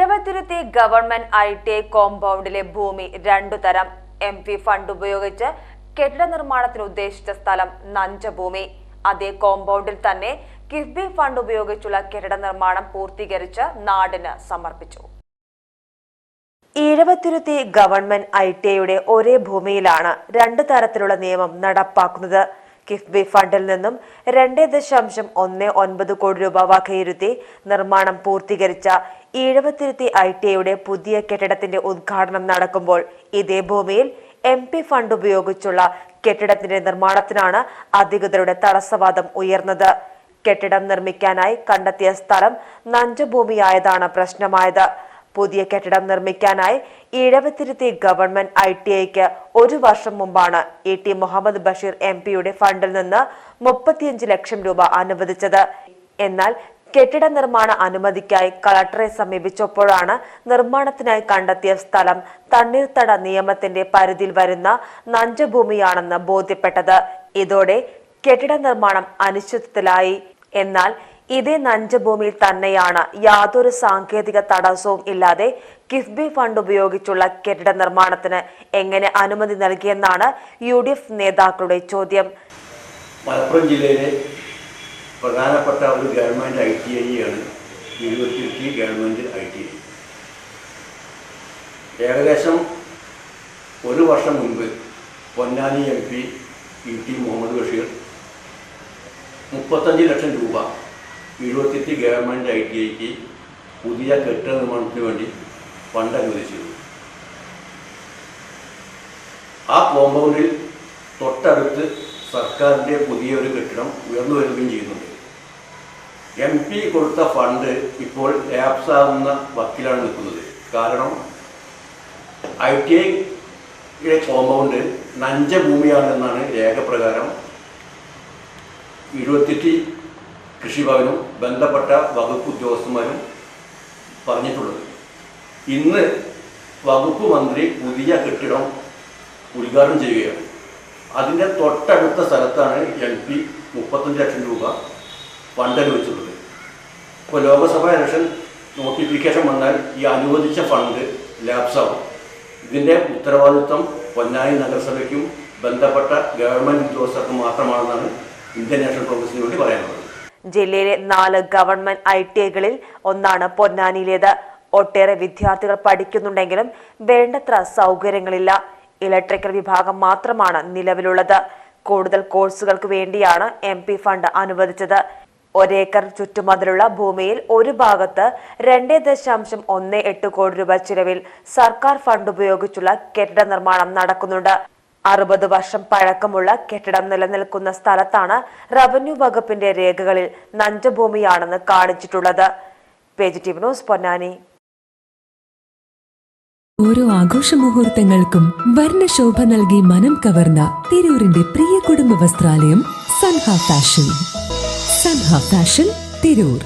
Eezhavathiruthy government I T I കോമ്പൗണ്ടിലെ ഭൂമി രണ്ടു തരം എം പി ഫണ്ട് ഉപയോഗിച്ച് കെട്ടിട നിർമ്മാണത്തിന് ഉദ്ദേശിച്ച സ്ഥലം നഞ്ചഭൂമി. അതേ കോമ്പൗണ്ടിൽ തന്നെ കിഫ്ബി ഫണ്ട് ഉപയോഗിച്ചുള്ള കെട്ടിട നിർമ്മാണം പൂർത്തീകരിച്ച് നാടിന് സമർപ്പിച്ചു. ഇഴവത്തിരുത്തി ഗവൺമെന്റ് ഐ ടി ഐയുടെ ഒരേ ഭൂമിയിലാണ് രണ്ട് തരത്തിലുള്ള നിയമം നടപ്പാക്കുന്നത്. കിഫ്ബി ഫണ്ടിൽ നിന്നും രണ്ട് ദശാംശം ഒന്ന് ഒൻപത് കോടി രൂപ വകയിരുത്തി നിർമ്മാണം പൂർത്തീകരിച്ച ഈഴവത്തിരുത്തി ഐ ടി ഐയുടെ പുതിയ കെട്ടിടത്തിന്റെ ഉദ്ഘാടനം നടക്കുമ്പോൾ ഇതേ ഭൂമിയിൽ എം പി ഫണ്ട് ഉപയോഗിച്ചുള്ള കെട്ടിടത്തിന്റെ നിർമ്മാണത്തിനാണ് അധികൃതരുടെ തടസ്സവാദം ഉയർന്നത്. കെട്ടിടം നിർമ്മിക്കാനായി കണ്ടെത്തിയ സ്ഥലം നഞ്ചഭൂമിയായതാണ് പ്രശ്നമായത്. പുതിയ കെട്ടിടം നിർമ്മിക്കാനായി ഈഴവത്തിരുത്തി ഗവൺമെന്റ് ഐ ടി ഐക്ക് ഒരു വർഷം മുമ്പാണ് E T Muhammad Basheer M പിയുടെ ഫണ്ടിൽ നിന്ന് മുപ്പത്തിയഞ്ച് ലക്ഷം രൂപ അനുവദിച്ചത്. എന്നാൽ കെട്ടിട നിർമ്മാണ അനുമതിക്കായി കളക്ടറെ സമീപിച്ചപ്പോഴാണ് നിർമ്മാണത്തിനായി കണ്ടെത്തിയ സ്ഥലം തണ്ണീർത്തട നിയമത്തിന്റെ പരിധിയിൽ വരുന്ന നഞ്ചഭൂമിയാണെന്ന് ബോധ്യപ്പെട്ടത്. ഇതോടെ കെട്ടിട നിർമ്മാണം അനിശ്ചിതത്തിലായി. എന്നാൽ ഇതേ നഞ്ചഭൂമിയിൽ തന്നെയാണ് യാതൊരു സാങ്കേതിക തടസ്സവും ഇല്ലാതെ കിഫ്ബി ഫണ്ട് ഉപയോഗിച്ചുള്ള കെട്ടിട നിർമ്മാണത്തിന് എങ്ങനെ അനുമതി നൽകിയെന്നാണ് യു നേതാക്കളുടെ ചോദ്യം. മലപ്പുറം ജില്ലയിലെ പ്രധാനപ്പെട്ട ഒരു ഗവൺമെന്റ് ഐ ടി ഐ ആണ് university government I T I. ഏകദേശം ഒരു വർഷം മുൻപ് Ponnani M P E T Muhammad Basheer മുപ്പത്തഞ്ച് ലക്ഷം രൂപ യൂണിവേഴ്സിറ്റി ഗവൺമെന്റ് ഐ ടി ഐക്ക് പുതിയ കെട്ടിട നിർമ്മാണത്തിന് വേണ്ടി ഫണ്ട് അനുവദിച്ചിരുന്നു. ആ കോമ്പൗണ്ടിൽ തൊട്ടടുത്ത് സർക്കാരിന്റെ പുതിയ ഒരു കെട്ടിടം ഉയർന്നു വരികയും ചെയ്യുന്നുണ്ട്. എം പി കൊടുത്ത ഫണ്ട് ഇപ്പോൾ ലാപ്സാകുന്ന വക്കിലാണ് നിൽക്കുന്നത്. കാരണം ഐ ടി ഐയുടെ കോമ്പൗണ്ട് നഞ്ചഭൂമിയാണെന്നാണ് രേഖപ്രകാരം ഇരുപത്തെട്ട് കൃഷിഭവനും ബന്ധപ്പെട്ട വകുപ്പ് ഉദ്യോഗസ്ഥന്മാരും പറഞ്ഞിട്ടുള്ളത്. ഇന്ന് വകുപ്പ് മന്ത്രി പുതിയ കെട്ടിടം ഉദ്ഘാടനം ചെയ്യുകയാണ്. അതിന്റെ തൊട്ടടുത്ത സ്ഥലത്താണ് എം പി മുപ്പത്തഞ്ച് ലക്ഷം രൂപ. ഫണ്ട് അനുവദിച്ചിട്ടുള്ളത് ഇപ്പോൾ ലോകസഭ ഇലക്ഷൻ നോട്ടിഫിക്കേഷൻ വന്നാൽ ഈ അനുവദിച്ച ഫണ്ട് ലാപ്സാവും. ഇതിന്റെ ഉത്തരവാദിത്വം പൊന്നാനി നഗരസഭയ്ക്കും ബന്ധപ്പെട്ട ഗവൺമെന്റ് ഉദ്യോഗസ്ഥർക്കും മാത്രമാണെന്നാണ് ഇന്ത്യൻ നാഷണൽ കോൺഗ്രസിന് വേണ്ടി പറയാനുള്ളത്. ജില്ലയിലെ നാല് ഗവൺമെന്റ് ഐ ടി ഐകളിൽ ഒന്നാണ് പൊന്നാനിയിലേത്. ഒട്ടേറെ വിദ്യാർത്ഥികൾ പഠിക്കുന്നുണ്ടെങ്കിലും വേണ്ടത്ര സൗകര്യങ്ങളില്ല. ഇലക്ട്രിക്കൽ വിഭാഗം മാത്രമാണ് നിലവിലുള്ളത്. കൂടുതൽ കോഴ്സുകൾക്ക് വേണ്ടിയാണ് എം ഫണ്ട് അനുവദിച്ചത്. ഒരേക്കർ ചുറ്റുമതിലുള്ള ഭൂമിയിൽ ഒരു ഭാഗത്ത് രണ്ട് ദശാംശം ഒന്ന് എട്ട് കോടി രൂപ ചിലവിൽ സർക്കാർ ഫണ്ട് ഉപയോഗിച്ചുള്ള കെട്ടിട നിർമ്മാണം നടക്കുന്നുണ്ട്. അറുപത് വർഷം പഴക്കമുള്ള കെട്ടിടം നിലനിൽക്കുന്ന സ്ഥലത്താണ് റവന്യൂ വകുപ്പിന്റെ രേഖകളിൽ നഞ്ചഭൂമിയാണെന്ന് കാണിച്ചിട്ടുള്ളത്. ന്യൂസ് പൊന്നാനി. ഓരോ ആഘോഷ മുഹൂർത്തങ്ങൾക്കും വർണശോഭ നൽകി മനം കവർന്ന തിരൂരിന്റെ പ്രിയ കുടുംബ വസ്ത്രാലയം സൻഹ ഫാഷൻ. സൻഹ ഫാഷൻ തിരൂർ.